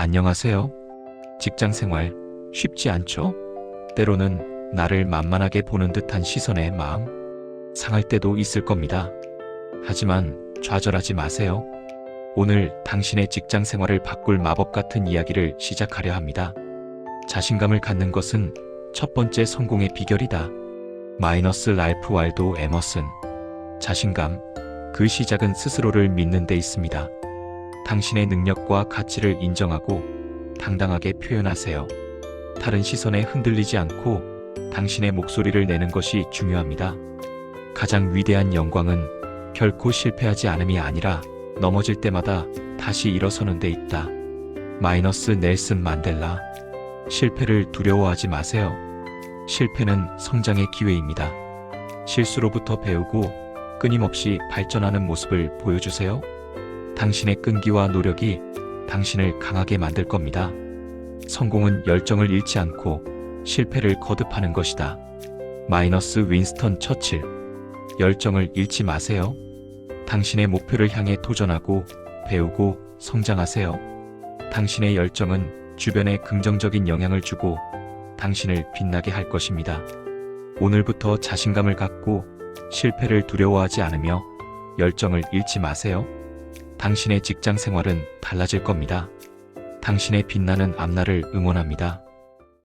안녕하세요. 직장 생활 쉽지 않죠? 때로는 나를 만만하게 보는 듯한 시선에 마음 상할 때도 있을 겁니다. 하지만 좌절하지 마세요. 오늘 당신의 직장 생활을 바꿀 마법 같은 이야기를 시작하려 합니다. 자신감을 갖는 것은 첫 번째 성공의 비결이다. 마이너스 랄프 waldo 에머슨. 자신감. 그 시작은 스스로를 믿는 데 있습니다. 당신의 능력과 가치를 인정하고 당당하게 표현하세요. 다른 시선에 흔들리지 않고 당신의 목소리를 내는 것이 중요합니다. 가장 위대한 영광은 결코 실패하지 않음이 아니라 넘어질 때마다 다시 일어서는 데 있다. 마이너스 넬슨 만델라. 실패를 두려워하지 마세요. 실패는 성장의 기회입니다. 실수로부터 배우고 끊임없이 발전하는 모습을 보여주세요. 당신의 끈기와 노력이 당신을 강하게 만들 겁니다. 성공은 열정을 잃지 않고 실패를 거듭하는 것이다. 마이너스 윈스턴 처칠. 열정을 잃지 마세요. 당신의 목표를 향해 도전하고 배우고 성장하세요. 당신의 열정은 주변에 긍정적인 영향을 주고 당신을 빛나게 할 것입니다. 오늘부터 자신감을 갖고 실패를 두려워하지 않으며 열정을 잃지 마세요. 당신의 직장 생활은 달라질 겁니다. 당신의 빛나는 앞날을 응원합니다.